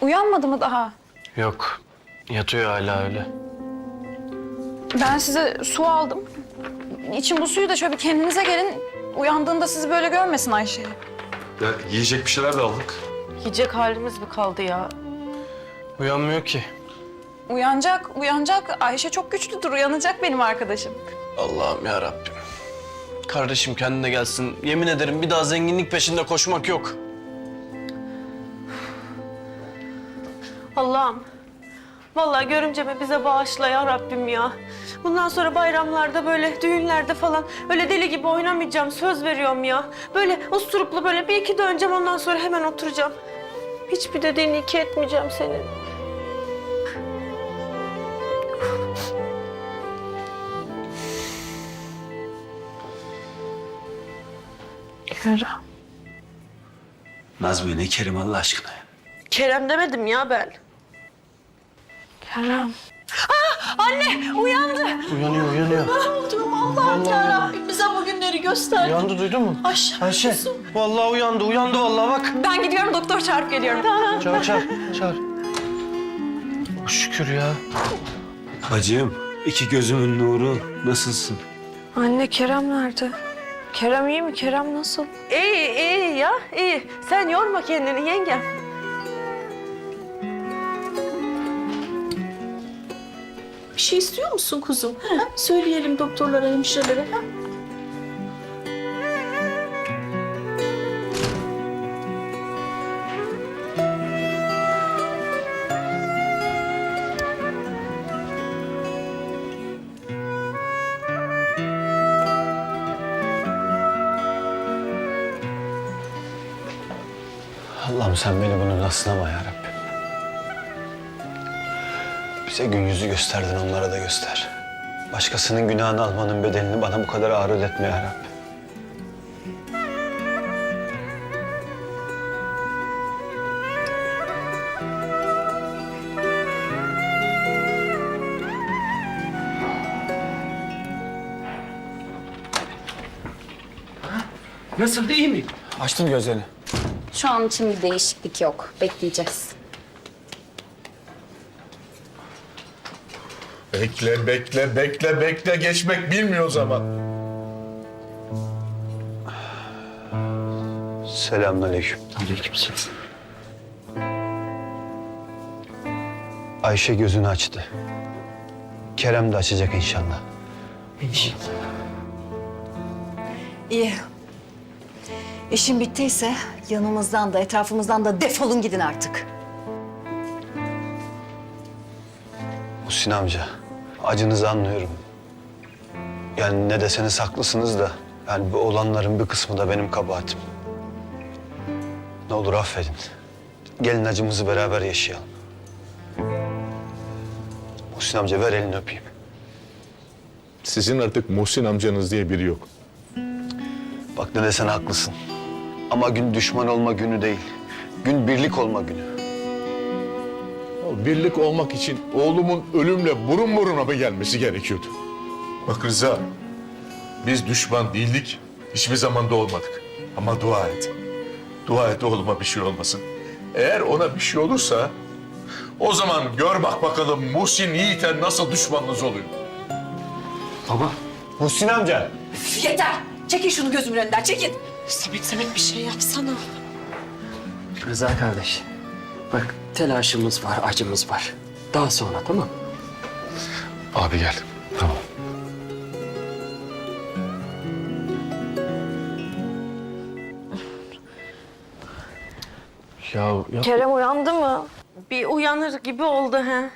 Uyanmadı mı daha? Yok. Yatıyor hala öyle. Ben size su aldım. İçin bu suyu da şöyle bir kendinize gelin. Uyandığında sizi böyle görmesin Ayşe. Ya yiyecek bir şeyler de aldık. Yiyecek halimiz mi kaldı ya? Uyanmıyor ki. Uyanacak, uyanacak. Ayşe çok güçlüdür, uyanacak benim arkadaşım. Allah'ım ya Rabbim. Kardeşim kendine gelsin. Yemin ederim bir daha zenginlik peşinde koşmak yok. Allah'ım. Vallahi görümcemi bize bağışla ya Rabbim ya. Bundan sonra bayramlarda böyle düğünlerde falan öyle deli gibi oynamayacağım söz veriyorum ya. Böyle usturuplu böyle bir iki döneceğim ondan sonra hemen oturacağım. Hiçbir dediğini iki etmeyeceğim senin. Nazmiye ne Kerim Allah aşkına ya. Kerem demedim ya ben. Kerem. Anne uyandı. Uyanıyor, uyanıyor. Allah'ım yarabbim bize bugünleri göster. Uyandı duydun mu? Ayşe. Ayşe. Vallahi uyandı, uyandı vallahi bak. Ben gidiyorum, doktor çağırıp geliyorum. Çağır, çağır, çağır. Şükür ya. Bacım, iki gözümün nuru nasılsın? Anne Kerem nerede? Kerem iyi mi? Kerem nasıl? İyi, iyi ya, iyi. Sen yorma kendini yengem. Bir şey istiyor musun kuzum? Ha? Söyleyelim doktorlara, hemşirelere. Ha? Allah'ım sen beni bunun aslama ya Rabbim. Bize gün yüzü gösterdin, onlara da göster. Başkasının günahını almanın bedelini bana bu kadar ağır ödetme ya Rabbim. Nasıldı iyi mi? Açtım gözlerini. Şu an için bir değişiklik yok. Bekleyeceğiz. Bekle, bekle, bekle, bekle. Geçmek bilmiyor zaman. Selamünaleyküm. Aleykümselam. Ayşe gözünü açtı. Kerem de açacak inşallah. İnşallah. İyi. İşin bittiyse yanımızdan da etrafımızdan da defolun gidin artık. Muhsin amca, acınızı anlıyorum. Yani ne deseniz haklısınız da... ...yani bu olanların bir kısmı da benim kabahatim. Ne olur affedin. Gelin acımızı beraber yaşayalım. Muhsin amca ver elini öpeyim. Sizin artık Muhsin amcanız diye biri yok. Bak ne desen haklısın. Ama gün düşman olma günü değil. Gün birlik olma günü. Birlik olmak için oğlumun ölümle burun buruna mı gelmesi gerekiyordu? Bak Rıza, biz düşman değildik, hiçbir zaman da olmadık. Ama dua et. Dua et oğluma bir şey olmasın. Eğer ona bir şey olursa, o zaman gör bak bakalım Muhsin Yiğit'e nasıl düşmanınız oluyor. Baba. Muhsin amca. Yeter! Çekin şunu gözümün önünden, çekin! Samet Samet bir şey yapsana. Rıza kardeş. Bak telaşımız var, acımız var. Daha sonra tamam mı? Abi gel. Tamam. Ya, ya Kerem uyandı mı? Bir uyanır gibi oldu he.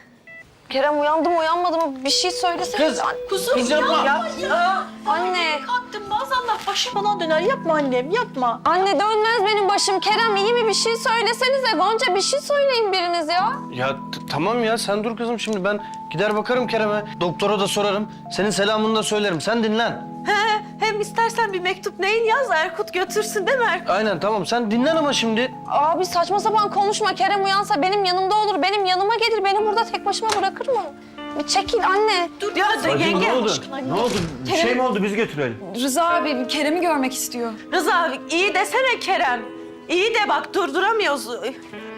Kerem uyandı mı uyanmadı mı bir şey söylesene. Kız, Kız yapma. yapma ya. Anne, Kalktım maazallah başı falan döner. Yapma annem yapma. anne dönmez benim başım. Kerem iyi mi? Bir şey söylesenize. Gonca bir şey söyleyin biriniz ya. ya tamam ya sen dur kızım şimdi ben gider bakarım Kerem'e. Doktora da sorarım. Senin selamını da söylerim. Sen dinlen. He, hem istersen bir mektup neyin yaz Erkut götürsün değil mi Erkut? Aynen tamam sen dinlen ama şimdi. Abi saçma sapan konuşma. Kerem uyansa benim yanımda olur. Benim yanıma gelir. Beni burada tek başıma bırakır mı? Bir çekil anne. Dur ya yenge. ne oldu? Ne oldu? Bir şey mi oldu? Biz götürelim. Rıza abi Kerem'i görmek istiyor. Rıza abi iyi desene Kerem. İyi de bak durduramıyoruz.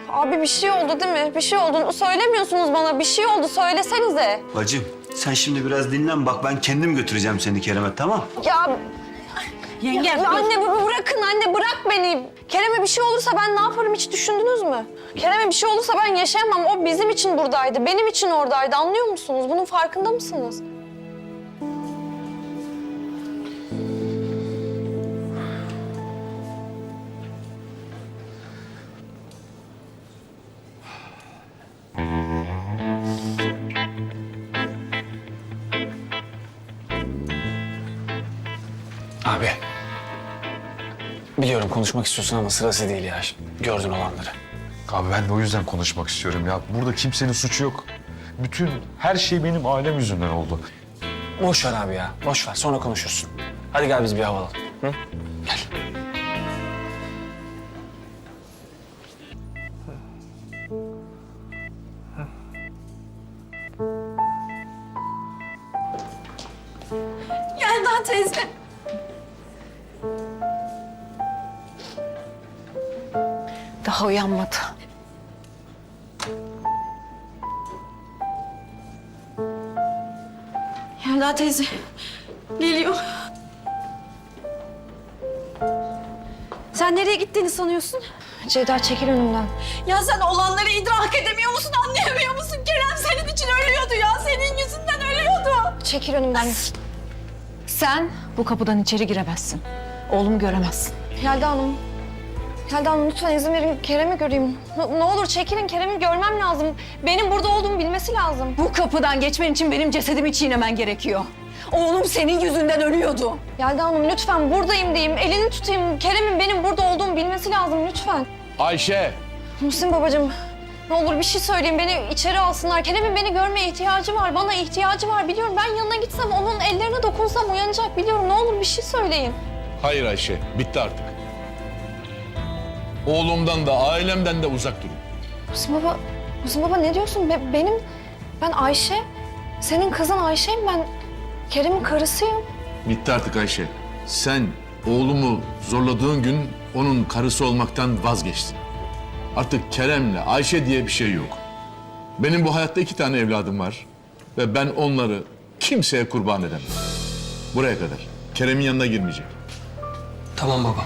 Abi bir şey oldu değil mi? Bir şey oldu. Söylemiyorsunuz bana. Bir şey oldu. Söylesenize. Bacım sen şimdi biraz dinlen bak ben kendim götüreceğim seni Kerem'e tamam? Ya... Yenge, anne baba bırakın anne bırak beni. Kerem'e bir şey olursa ben ne yaparım hiç düşündünüz mü? Kerem'e bir şey olursa ben yaşayamam. O bizim için buradaydı. Benim için oradaydı. Anlıyor musunuz? Bunun farkında mısınız? Abi. Biliyorum konuşmak istiyorsun ama sırası değil ya. Gördün olanları. Abi ben de o yüzden konuşmak istiyorum ya. Burada kimsenin suçu yok. Bütün her şey benim ailem yüzünden oldu. Boş ver abi ya. Boş ver. Sonra konuşursun. Hadi gel biz bir hava alalım. Hı? Gel. Yelda teyze. Daha uyanmadı. Yelda teyze. Geliyor. Sen nereye gittiğini sanıyorsun? Ceyda çekil önümden. Ya sen olanları idrak edemiyor musun, anlayamıyor musun? Kerem senin için ölüyordu ya. Senin yüzünden ölüyordu. Çekil önümden. Sen bu kapıdan içeri giremezsin. Oğlumu göremezsin. Yelda Hanım. Yelda Hanım lütfen izin verin Kerem'i göreyim. Ne, ne olur çekilin Kerem'i görmem lazım. Benim burada olduğumu bilmesi lazım. Bu kapıdan geçmen için benim cesedimi çiğnemen gerekiyor. Oğlum senin yüzünden ölüyordu. Yelda Hanım lütfen buradayım diyeyim. Elini tutayım. Kerem'in benim burada olduğumu bilmesi lazım lütfen. Ayşe! Muhsin babacığım ne olur bir şey söyleyin. Beni içeri alsınlar. Kerem'in beni görmeye ihtiyacı var. Bana ihtiyacı var. Biliyorum ben yanına gitsem onun ellerine dokunsam uyanacak. Biliyorum ne olur bir şey söyleyin. Hayır Ayşe, bitti artık. Oğlumdan da ailemden de uzak durun. Muhsin baba, Muhsin baba ne diyorsun? Be- benim, ben Ayşe. Senin kızın Ayşe'yim ben. Kerem'in karısıyım. Bitti artık Ayşe. Sen oğlumu zorladığın gün onun karısı olmaktan vazgeçtin. Artık Kerem'le Ayşe diye bir şey yok. Benim bu hayatta iki tane evladım var. Ve ben onları kimseye kurban edemem. Buraya kadar. Kerem'in yanına girmeyecek. Tamam baba.